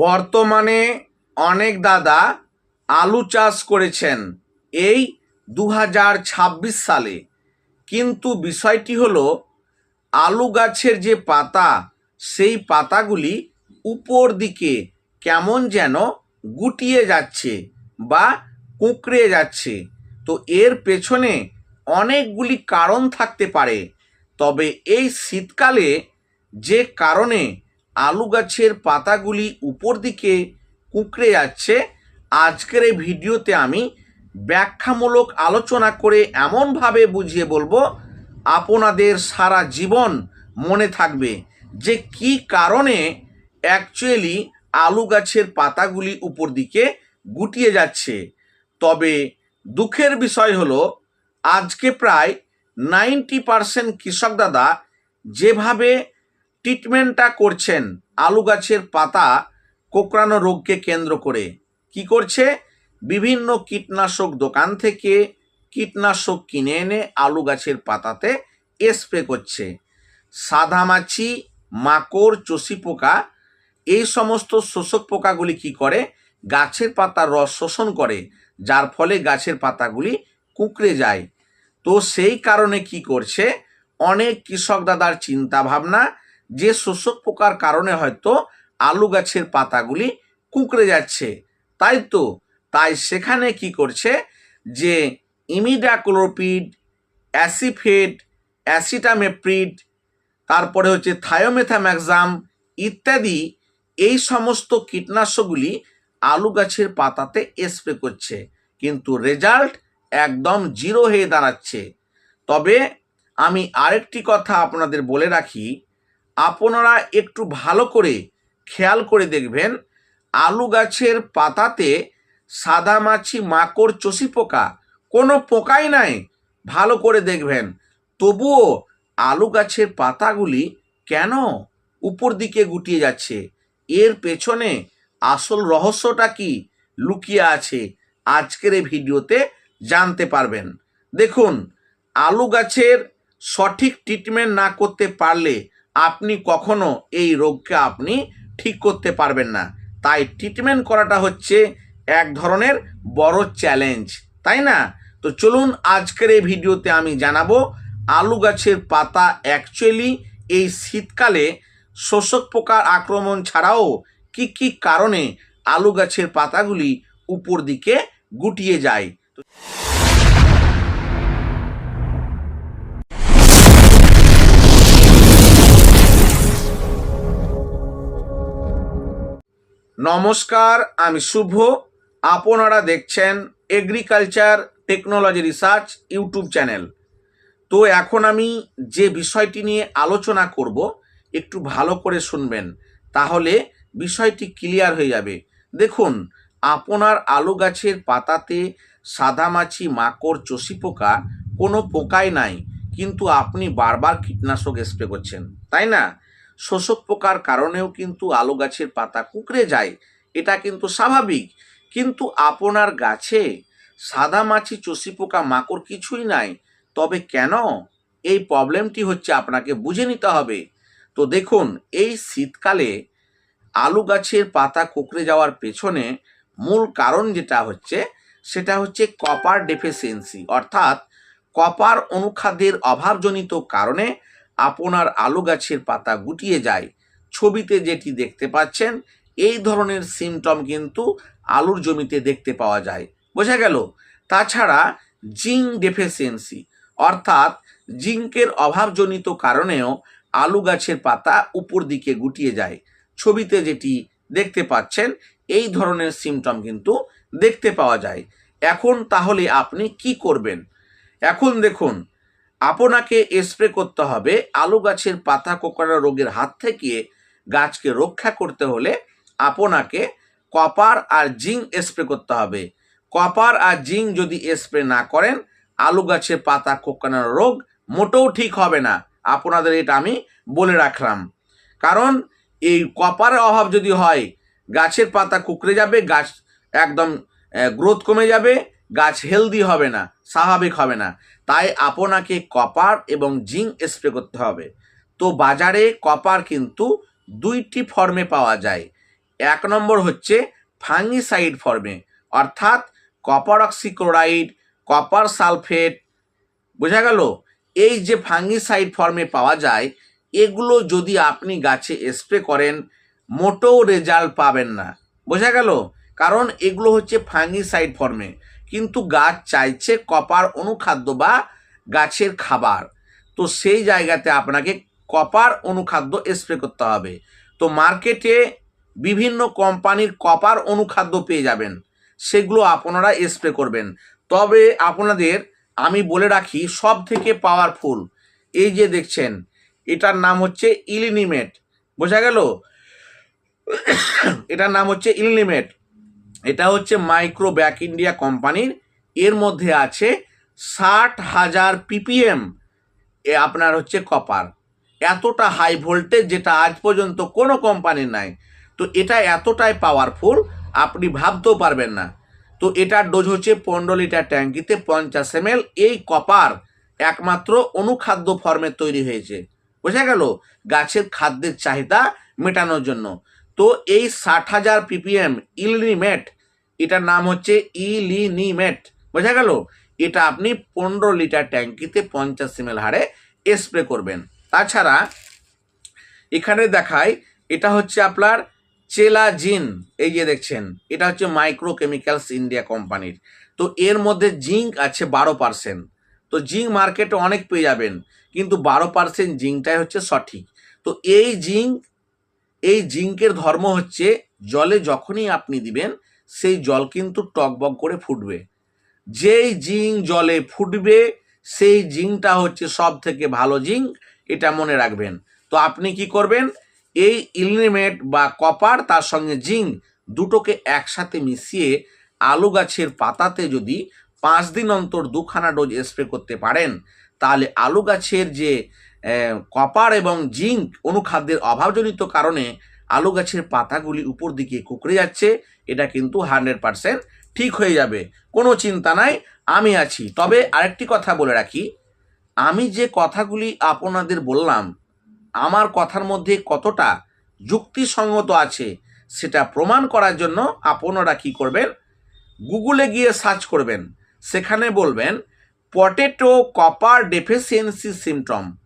বর্তমানে অনেক দাদা আলু চাষ করেছেন এই দু হাজার ছাব্বিশ সালে। কিন্তু বিষয়টি হলো, আলু গাছের যে পাতা, সেই পাতাগুলি উপর দিকে কেমন যেন গুটিয়ে যাচ্ছে বা কুঁকড়ে যাচ্ছে। তো এর পেছনে অনেকগুলি কারণ থাকতে পারে। তবে এই শীতকালে যে কারণে আলু গাছের পাতাগুলি উপর দিকে কুঁকড়ে যাচ্ছে। আজকের এই ভিডিওতে আমি ব্যাখ্যামূলক আলোচনা করে এমনভাবে বুঝিয়ে বলব, আপনাদের সারা জীবন মনে থাকবে যে কি কারণে অ্যাকচুয়ালি আলু গাছের পাতাগুলি উপর দিকে গুটিয়ে যাচ্ছে। তবে দুঃখের বিষয় হলো, আজকে প্রায় নাইনটি পারসেন্ট কৃষক দাদা যেভাবে ট্রিটমেন্টটা করছেন আলু গাছের পাতা কোকড়ানো রোগকে কেন্দ্র করে। কি করছে? বিভিন্ন কীটনাশক দোকান থেকে কীটনাশক কিনে এনে আলু গাছের পাতাতে স্প্রে করছে। সাদামাছি মাকড়, চষি পোকা, এই সমস্ত শোষক পোকাগুলি কি করে? গাছের পাতার রস শোষণ করে, যার ফলে গাছের পাতাগুলি কুঁকড়ে যায়। তো সেই কারণে কি করছে? অনেক কৃষক দাদার চিন্তা ভাবনা যে শোষক পোকার কারণে হয়তো আলু গাছের পাতাগুলি কুঁকড়ে যাচ্ছে। তাই তো, তাই সেখানে কি করছে যে ইমিডাক্লোপিড অ্যাসিফেট, অ্যাসিটামেপ্রিড, তারপরে হচ্ছে থায়োমেথাম্যাক্সাম ইত্যাদি এই সমস্ত কীটনাশকগুলি আলু গাছের পাতাতে স্প্রে করছে। কিন্তু রেজাল্ট একদম জিরো হয়ে দাঁড়াচ্ছে। তবে আমি আরেকটি কথা আপনাদের বলে রাখি আপনারা একটু ভালো করে খেয়াল করে দেখবেন, আলু গাছের পাতাতে সাদা মাছি, মাকড়, চষি পোকা কোনো পোকাই নাই, ভালো করে দেখবেন। তবুও আলু গাছের পাতাগুলি কেন উপর দিকে গুটিয়ে যাচ্ছে? এর পেছনে আসল রহস্যটা কি লুকিয়ে আছে? আজকের এই ভিডিওতে জানতে পারবেন। দেখুন, আলু গাছের সঠিক ট্রিটমেন্ট না করতে পারলে আপনি কখনো এই রোগকে আপনি ঠিক করতে পারবেন না। তাই ট্রিটমেন্ট করাটা হচ্ছে এক ধরনের বড় চ্যালেঞ্জ তাই না? তো চলুন আজকের এই ভিডিওতে আমি জানাব আলু গাছের পাতা অ্যাকচুয়ালি এই শীতকালে শোষক পোকার আক্রমণ ছাড়াও কি কি কারণে আলু গাছের পাতাগুলি উপর দিকে গুটিয়ে যায়। নমস্কার, আমি শুভ। আপনারা দেখছেন agriculture technology research YouTube channel তো এখন আমি যে বিষয়টি নিয়ে আলোচনা করব, একটু ভালো করে শুনবেন, তাহলে বিষয়টি ক্লিয়ার হয়ে যাবে। দেখুন, আপনার আলু গাছের পাতাতে সাদামাছি মাকড়, চষি পোকা কোনো পোকাই নাই, কিন্তু আপনি বারবার কীটনাশক স্প্রে করছেন, তাই না? শোষক পোকার কারণেও কিন্তু আলু গাছের পাতা কুকড়ে যায়। এটা কিন্তু স্বাভাবিক। কিন্তু আপনার গাছে সাদা মাছি, চষি পোকা, মাকড় কিছুই নাই। তবে কেন? এই প্রবলেমটি হচ্ছে আপনাকে বুঝে নিতে হবে। তো দেখুন, এই শীতকালে আলু গাছের পাতা কুকড়ে যাওয়ার পেছনে মূল কারণ যেটা হচ্ছে, সেটা হচ্ছে কপার ডেফিসিয়েন্সি অর্থাৎ কপার অনুখাদ্যের অভাবজনিত কারণে আপনার আলু গাছের পাতা গুটিয়ে যায়। ছবিতে যেটি দেখতে পাচ্ছেন, এই ধরনের সিমটম কিন্তু আলুর জমিতে দেখতে পাওয়া যায়। বোঝা গেল? তাছাড়া জিঙ্ক ডেফিসিয়েন্সি অর্থাৎ জিঙ্কের অভাবজনিত কারণেও আলু গাছের পাতা উপর দিকে গুটিয়ে যায়। ছবিতে যেটি দেখতে পাচ্ছেন, এই ধরনের সিমটম কিন্তু দেখতে পাওয়া যায়। এখন তাহলে আপনি কি করবেন? এখন দেখুন আপনাকে স্প্রে করতে হবে আলু গাছের পাতা কোকড়া রোগের হাত থেকে গাছকে রক্ষা করতে হলে আপনাকে কপার আর জিঙ্ক স্প্রে করতে হবে। কপার আর জিঙ্ক যদি স্প্রে না করেন, আলু গাছের পাতা কোকড়ানো রোগ মোটেও ঠিক হবে না। আপনাদের এটা আমি বলে রাখলাম। কারণ এই কপারের অভাব যদি হয়, গাছের পাতা কুকড়ে যাবে, গাছ একদম গ্রোথ কমে যাবে গাছ হেলদি হবে না, স্বাভাবিক হবে না। তাই আপনাকে কপার এবং জিঙ্ক স্প্রে করতে হবে। তো বাজারে কপার কিন্তু দুইটি ফর্মে পাওয়া যায়। এক নম্বর হচ্ছে ফাঙ্গিসাইড ফর্মে অর্থাৎ কপার অক্সিক্লোরাইড কপার সালফেট বোঝা গেল? এই যে ফাঙ্গিসাইড ফর্মে পাওয়া যায়, এগুলো যদি আপনি গাছে স্প্রে করেন, মোটেও রেজাল্ট পাবেন না। বোঝা গেল? কারণ এগুলো হচ্ছে ফাঙ্গিসাইড ফর্মে কিন্তু গাছ চাইছে কপার অনুখাদ্য বা গাছের খাবার। তো সেই জায়গাতে আপনাকে কপার অনুখাদ্য স্প্রে করতে হবে। তো মার্কেটে বিভিন্ন কোম্পানির কপার অনুখাদ্য পেয়ে যাবেন। সেগুলো আপনারা স্প্রে করবেন। তবে আপনাদের আমি বলে রাখি সব থেকে পাওয়ারফুল এই যে দেখছেন, এটার নাম হচ্ছে ইলিনিমেট বোঝা গেল? এটার নাম হচ্ছে ইলিনিমেট এটা হচ্ছে মাইক্রো ব্যাক ইন্ডিয়া কোম্পানির। এর মধ্যে আছে ষাট হাজার পিপিএম এ আপনার হচ্ছে কপার। এতটা হাই ভোল্টেজ যেটা আজ পর্যন্ত কোনো কোম্পানির নাই। তো এটা এতটাই পাওয়ারফুল আপনি ভাবতেও পারবেন না। তো এটার ডোজ হচ্ছে পনেরো লিটার ট্যাঙ্কিতে পঞ্চাশ এম এই কপার একমাত্র অনুখাদ্য ফর্মে তৈরি হয়েছে। বোঝা গেল? গাছের খাদ্যের চাহিদা মেটানোর জন্য। তো এই ষাট হাজার পিপিএম ইলিনিমেট এটার নাম হচ্ছে ইলিনিমেট বোঝা গেল? এটা আপনি পনেরো লিটার ট্যাঙ্কিতে পঞ্চাশ এম হারে স্প্রে করবেন। তাছাড়া এখানে দেখায়, এটা হচ্ছে আপনার চেলাজিন। এই যে দেখছেন, এটা হচ্ছে মাইক্রো কেমিক্যালস ইন্ডিয়া কোম্পানির। তো এর মধ্যে জিঙ্ক আছে বারো পার্সেন্ট। তো জিঙ্ক মার্কেটে অনেক পেয়ে যাবেন, কিন্তু বারো পার্সেন্ট জিঙ্কটাই হচ্ছে সঠিক। তো এই জিঙ্ক এই জিঙ্কের ধর্ম হচ্ছে জলে যখনই আপনি দিবেন, সেই জল কিন্তু টকবক করে ফুটবে। যেই জিঙ্ক জলে ফুটবে, সেই জিঙ্কটা হচ্ছে সব থেকে ভালো জিঙ্ক, এটা মনে রাখবেন। তো আপনি কি করবেন, এই ইলিমেট বা কপার তার সঙ্গে জিঙ্ক দুটোকে একসাথে মিশিয়ে আলু গাছের পাতাতে যদি পাঁচ দিন অন্তর দুখানা ডোজ স্প্রে করতে পারেন, তাহলে আলু গাছের যে কপার এবং জিঙ্ক অনুখাদ্যের অভাবজনিত কারণে আলু গাছের পাতাগুলি উপর দিকে কুকড়ে যাচ্ছে। এটা কিন্তু হান্ড্রেড পারসেন্ট ঠিক হয়ে যাবে। কোনো চিন্তা নাই, আমি আছি। তবে আরেকটি কথা বলে রাখি, আমি যে কথাগুলি আপনাদের বললাম, আমার কথার মধ্যে কতটা যুক্তিসঙ্গত আছে সেটা প্রমাণ করার জন্য আপনারা কি করবেন? গুগলে গিয়ে সার্চ করবেন। সেখানে বলবেন, পটেটো কপার ডেফিসিয়েন্সি সিমটম।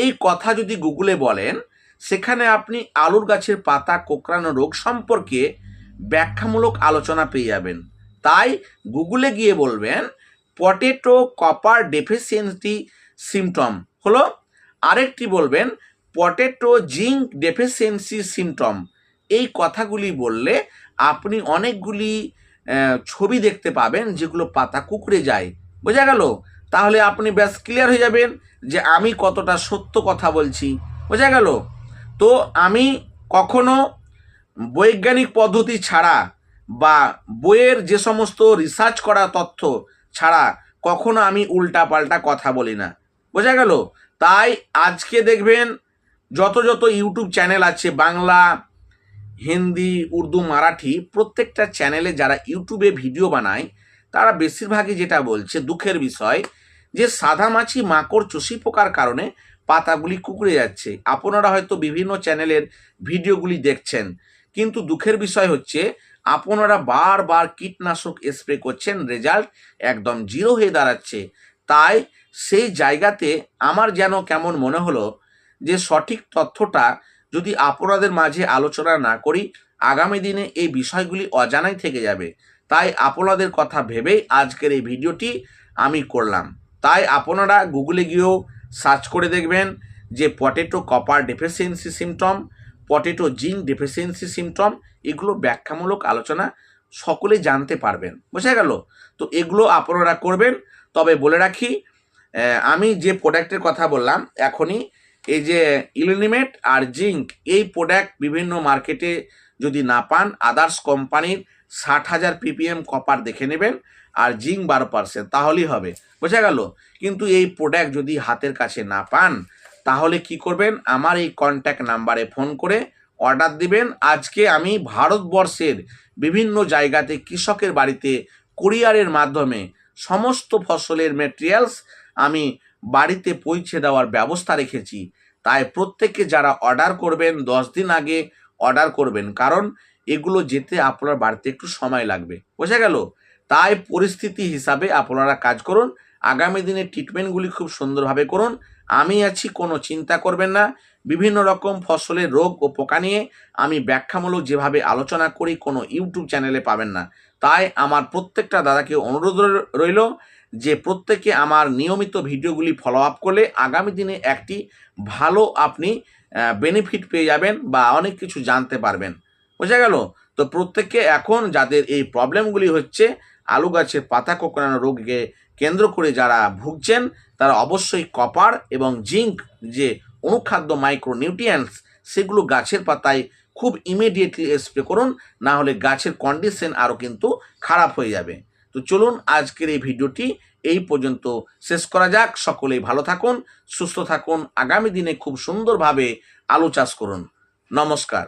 এই কথা যদি গুগলে বলেন, সেখানে আপনি আলুর গাছের পাতা, কোঁকড়ানো রোগ সম্পর্কে ব্যাখ্যামূলক আলোচনা পেয়ে যাবেন। তাই গুগলে গিয়ে বলবেন, পটেটো কপার ডেফিসিয়েন্সি সিমটম হলো আরেকটি বলবেন, পটেটো জিঙ্ক ডেফিসিয়েন্সি সিমটম এই কথাগুলি বললে আপনি অনেকগুলি ছবি দেখতে পাবেন, যেগুলো পাতা কুকড়ে যায়। বোঝা গেল? তাহলে আপনি ব্যাস ক্লিয়ার হয়ে যাবেন যে আমি কতটা সত্য কথা বলছি। বোঝা গেল? তো আমি কখনো বৈজ্ঞানিক পদ্ধতি ছাড়া বা বইয়ের যে সমস্ত রিসার্চ করা তথ্য ছাড়া কখনো আমি উল্টা পাল্টা কথা বলি না। বোঝা গেল? তাই আজকে দেখবেন যত যত ইউটিউব চ্যানেল আছে, বাংলা, হিন্দি, উর্দু, মারাঠি, প্রত্যেকটা চ্যানেলে যারা ইউটিউবে ভিডিও বানায়, তারা বেশিরভাগই যেটা বলছে দুঃখের বিষয় যে সাদা মাছি, মাকড়, চষি পোকার কারণে পাতাগুলি কুকড়ে যাচ্ছে। আপনারা হয়তো বিভিন্ন চ্যানেলের ভিডিওগুলি দেখছেন। কিন্তু দুঃখের বিষয় হচ্ছে, আপনারা বারবার কীটনাশক স্প্রে করছেন, রেজাল্ট একদম জিরো হয়ে দাঁড়াচ্ছে। তাই সেই জায়গাতে আমার যেন কেমন মনে হলো যে সঠিক তথ্যটা যদি আপনাদের মাঝে আলোচনা না করি, আগামী দিনে এই বিষয়গুলি অজানাই থেকে যাবে। তাই আপনাদের কথা ভেবেই আজকের এই ভিডিওটি আমি করলাম। তাই আপনারা গুগলে গিয়েও সার্চ করে দেখবেন যে potato copper deficiency symptom, potato zinc deficiency symptom, এগুলো ব্যাখ্যামূলক আলোচনা সকলে জানতে পারবেন। বোঝা গেল? তো এগুলো আপনারা করবেন। তবে বলে রাখি আমি যে প্রোডাক্টের কথা বললাম, এখনই এই যে ইলিনিমেট আর জিঙ্ক, এই প্রোডাক্ট বিভিন্ন মার্কেটে যদি না পান, আদার্স কোম্পানির ষাট হাজার পিপিএম কপার দেখে নেবেন। আর জিঙ্ক বারো পার্সেন্ট তাহলেই হবে। বোঝা গেল? কিন্তু এই প্রোডাক্ট যদি হাতের কাছে না পান, তাহলে কি করবেন? আমার এই কন্ট্যাক্ট নাম্বারে ফোন করে অর্ডার দিবেন। আজকে আমি ভারতবর্ষের বিভিন্ন জায়গাতে কৃষকের বাড়িতে কুরিয়ারের মাধ্যমে সমস্ত ফসলের মেটেরিয়ালস আমি বাড়িতে পৌঁছে দেওয়ার ব্যবস্থা রেখেছি। তাই প্রত্যেকে যারা অর্ডার করবেন, দশ দিন আগে অর্ডার করবেন। কারণ এগুলো যেতে আপনার বাড়িতে একটু সময় লাগবে। বোঝা গেল? তাই পরিস্থিতি হিসাবে আপনারা কাজ করুন। আগামী দিনে ট্রিটমেন্টগুলি খুব সুন্দরভাবে করুন। আমি আছি, কোনো চিন্তা করবেন না। বিভিন্ন রকম ফসলের রোগ ও পোকা নিয়ে আমি ব্যাখ্যামূলক যেভাবে আলোচনা করি, কোনো ইউটিউব চ্যানেলে পাবেন না। তাই আমার প্রত্যেকটা দাদাকে অনুরোধ রইল যে প্রত্যেকে আমার নিয়মিত ভিডিওগুলি ফলো আপ করলে আগামী দিনে একটি ভালো আপনি বেনিফিট পেয়ে যাবেন বা অনেক কিছু জানতে পারবেন। বোঝা গেল? তো প্রত্যেককে এখন যাদের এই প্রবলেমগুলি হচ্ছে আলু গাছের পাতা কোঁকড়ানো রোগকে কেন্দ্র করে যারা ভুগছেন, তারা অবশ্যই কপার এবং জিঙ্ক, যে অনুখাদ্য মাইক্রো নিউট্রিয়েন্টস সেগুলো গাছের পাতায় খুব ইমিডিয়েটলি স্প্রে করুন, না হলে গাছের কন্ডিশন আরও কিন্তু খারাপ হয়ে যাবে। তো চলুন আজকের এই ভিডিওটি এই পর্যন্ত শেষ করা যাক। সকলেই ভালো থাকুন, সুস্থ থাকুন, আগামী দিনে খুব সুন্দরভাবে আলু চাষ করুন। নমস্কার।